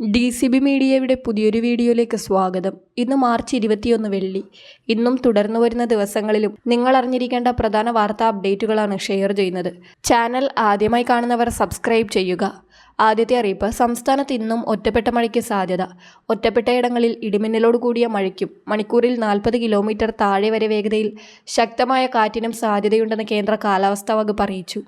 D C B മീഡിയയുടെ പുതിയൊരു വീഡിയോയിലേക്ക് സ്വാഗതം. ഇന്ന് മാർച്ച് ഇരുപത്തിയൊന്ന് വെള്ളി. ഇന്നും തുടർന്നു വരുന്ന ദിവസങ്ങളിലും നിങ്ങൾ അറിഞ്ഞിരിക്കേണ്ട പ്രധാന വാർത്താ അപ്ഡേറ്റുകളാണ് ഷെയർ ചെയ്യുന്നത്. ചാനൽ ആദ്യമായി കാണുന്നവർ സബ്സ്ക്രൈബ് ചെയ്യുക. ആദ്യത്തെ അറിയിപ്പ് സംസ്ഥാനത്ത് ഇന്നും ഒറ്റപ്പെട്ട മഴയ്ക്ക് സാധ്യത. ഒറ്റപ്പെട്ടയിടങ്ങളിൽ ഇടിമിന്നലോട് കൂടിയ മഴയ്ക്കും മണിക്കൂറിൽ നാൽപ്പത് കിലോമീറ്റർ താഴെ വരെ വേഗതയിൽ ശക്തമായ കാറ്റിനും സാധ്യതയുണ്ടെന്ന് കേന്ദ്ര കാലാവസ്ഥാ വകുപ്പ് അറിയിച്ചു.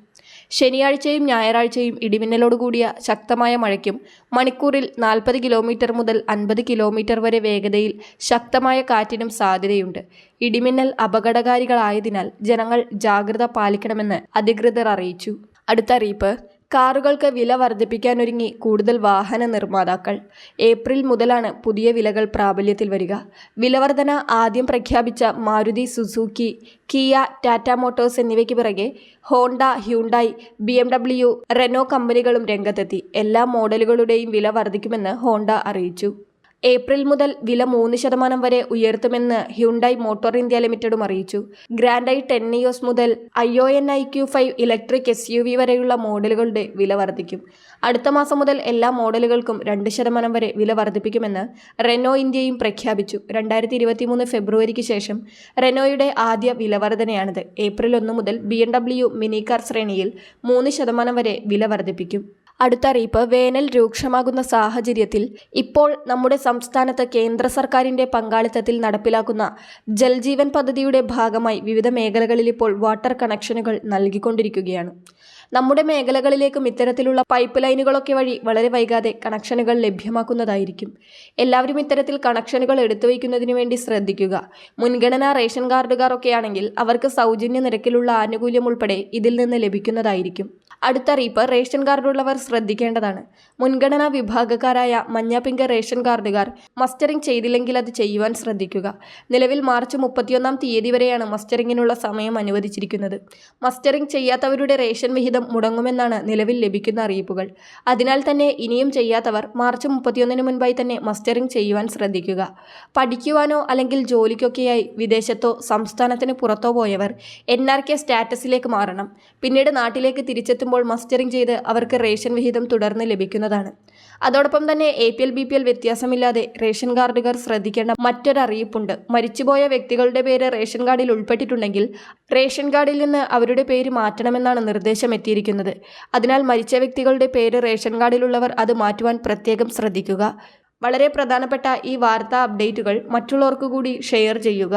ശനിയാഴ്ചയും ഞായറാഴ്ചയും ഇടിമിന്നലോടുകൂടിയ ശക്തമായ മഴയ്ക്കും മണിക്കൂറിൽ നാൽപ്പത് കിലോമീറ്റർ മുതൽ അൻപത് കിലോമീറ്റർ വരെ വേഗതയിൽ ശക്തമായ കാറ്റിനും സാധ്യതയുണ്ട്. ഇടിമിന്നൽ അപകടകാരികളായതിനാൽ ജനങ്ങൾ ജാഗ്രത പാലിക്കണമെന്ന് അധികൃതർ അറിയിച്ചു. അടുത്ത അറിയിപ്പ് കാറുകൾക്ക് വില വർദ്ധിപ്പിക്കാനൊരുങ്ങി കൂടുതൽ വാഹന നിർമ്മാതാക്കൾ. ഏപ്രിൽ മുതലാണ് പുതിയ വിലകൾ പ്രാബല്യത്തിൽ വരിക. വിലവർധന ആദ്യം പ്രഖ്യാപിച്ച Maruti Suzuki Kia Tata Motors എന്നിവയ്ക്ക് പിറകെ Honda Hyundai B M W Renault കമ്പനികളും രംഗത്തെത്തി. എല്ലാ മോഡലുകളുടെയും വില വർദ്ധിക്കുമെന്ന് ഹോണ്ട അറിയിച്ചു. ഏപ്രിൽ മുതൽ വില മൂന്ന് ശതമാനം വരെ ഉയർത്തുമെന്ന് ഹ്യുണ്ടായി മോട്ടോർ ഇന്ത്യ ലിമിറ്റഡും അറിയിച്ചു. ഗ്രാൻഡ് ഐ ടെൻ മുതൽ I O N I Q five electric S U V വരെയുള്ള മോഡലുകളുടെ വില വർദ്ധിക്കും. അടുത്ത മാസം മുതൽ എല്ലാ മോഡലുകൾക്കും രണ്ട് ശതമാനം വരെ വില വർദ്ധിപ്പിക്കുമെന്ന് റെനോ ഇന്ത്യയും പ്രഖ്യാപിച്ചു. രണ്ടായിരത്തി ഇരുപത്തി മൂന്ന് ഫെബ്രുവരിക്ക് ശേഷം റെനോയുടെ ആദ്യ വില വർധനയാണിത്. ഏപ്രിൽ ഒന്ന് മുതൽ B M W mini car ശ്രേണിയിൽ മൂന്ന് ശതമാനം വരെ വില വർദ്ധിപ്പിക്കും. അടുത്ത അറിയിപ്പ് വേനൽ രൂക്ഷമാകുന്ന സാഹചര്യത്തിൽ ഇപ്പോൾ നമ്മുടെ സംസ്ഥാനത്ത് കേന്ദ്ര സർക്കാരിന്റെ പങ്കാളിത്തത്തിൽ നടപ്പിലാക്കുന്ന ജൽജീവൻ പദ്ധതിയുടെ ഭാഗമായി വിവിധ മേഖലകളിൽ ഇപ്പോൾ വാട്ടർ കണക്ഷനുകൾ നൽകിക്കൊണ്ടിരിക്കുകയാണ്. നമ്മുടെ മേഖലകളിലേക്കും ഇത്തരത്തിലുള്ള പൈപ്പ് ലൈനുകളൊക്കെ വഴി വളരെ വൈകാതെ കണക്ഷനുകൾ ലഭ്യമാക്കുന്നതായിരിക്കും. എല്ലാവരും ഇത്തരത്തിൽ കണക്ഷനുകൾ എടുത്തു വയ്ക്കുന്നതിന് വേണ്ടി ശ്രദ്ധിക്കുക. മുൻഗണന റേഷൻ കാർഡുകാർ ഒക്കെയാണെങ്കിൽ അവർക്ക് സൗജന്യ നിരക്കിലുള്ള ആനുകൂല്യം ഉൾപ്പെടെ ഇതിൽ നിന്ന് ലഭിക്കുന്നതായിരിക്കും. അടുത്ത അറിയിപ്പ് റേഷൻ കാർഡുള്ളവർ ശ്രദ്ധിക്കേണ്ടതാണ്. മുൻഗണനാ വിഭാഗക്കാരായ മഞ്ഞ പിങ്ക് റേഷൻ കാർഡുകാർ മസ്റ്ററിംഗ് ചെയ്തില്ലെങ്കിൽ അത് ചെയ്യുവാൻ ശ്രദ്ധിക്കുക. നിലവിൽ മാർച്ച് മുപ്പത്തിയൊന്നാം തീയതി വരെയാണ് മസ്റ്ററിങ്ങിനുള്ള സമയം അനുവദിച്ചിരിക്കുന്നത്. മസ്റ്ററിംഗ് ചെയ്യാത്തവരുടെ റേഷൻ വിഹിതം മുടങ്ങുമെന്നാണ് നിലവിൽ ലഭിക്കുന്ന അറിയിപ്പുകൾ. അതിനാൽ തന്നെ ഇനിയും ചെയ്യാത്തവർ മാർച്ച് മുപ്പത്തിയൊന്നിന് മുൻപായി തന്നെ മസ്റ്ററിംഗ് ചെയ്യുവാൻ ശ്രദ്ധിക്കുക. പഠിക്കുവാനോ അല്ലെങ്കിൽ ജോലിക്കൊക്കെയായി വിദേശത്തോ സംസ്ഥാനത്തിന് പുറത്തോ പോയവർ എൻ ആർ കെ സ്റ്റാറ്റസിലേക്ക് മാറണം. പിന്നീട് നാട്ടിലേക്ക് തിരിച്ചെത്തുമ്പോൾ മസ്റ്ററിംഗ് ചെയ്ത് അവർക്ക് റേഷൻ വിഹിതം തുടർന്ന് ലഭിക്കുന്നതാണ്. അതോടൊപ്പം തന്നെ A P L B P L വ്യത്യാസമില്ലാതെ റേഷൻ കാർഡുകാർ ശ്രദ്ധിക്കേണ്ട മറ്റൊരറിയിപ്പുണ്ട് മരിച്ചുപോയ വ്യക്തികളുടെ പേര് റേഷൻ കാർഡിൽ ഉൾപ്പെട്ടിട്ടുണ്ടെങ്കിൽ റേഷൻ കാർഡിൽ നിന്ന് അവരുടെ പേര് മാറ്റണമെന്നാണ് നിർദ്ദേശം എത്തിയിരിക്കുന്നത് അതിനാൽ മരിച്ച വ്യക്തികളുടെ പേര് റേഷൻ കാർഡിലുള്ളവർ അത് മാറ്റുവാൻ പ്രത്യേകം ശ്രദ്ധിക്കുക. വളരെ പ്രധാനപ്പെട്ട ഈ വാർത്താ അപ്ഡേറ്റുകൾ മറ്റുള്ളവർക്കു കൂടി ഷെയർ ചെയ്യുക.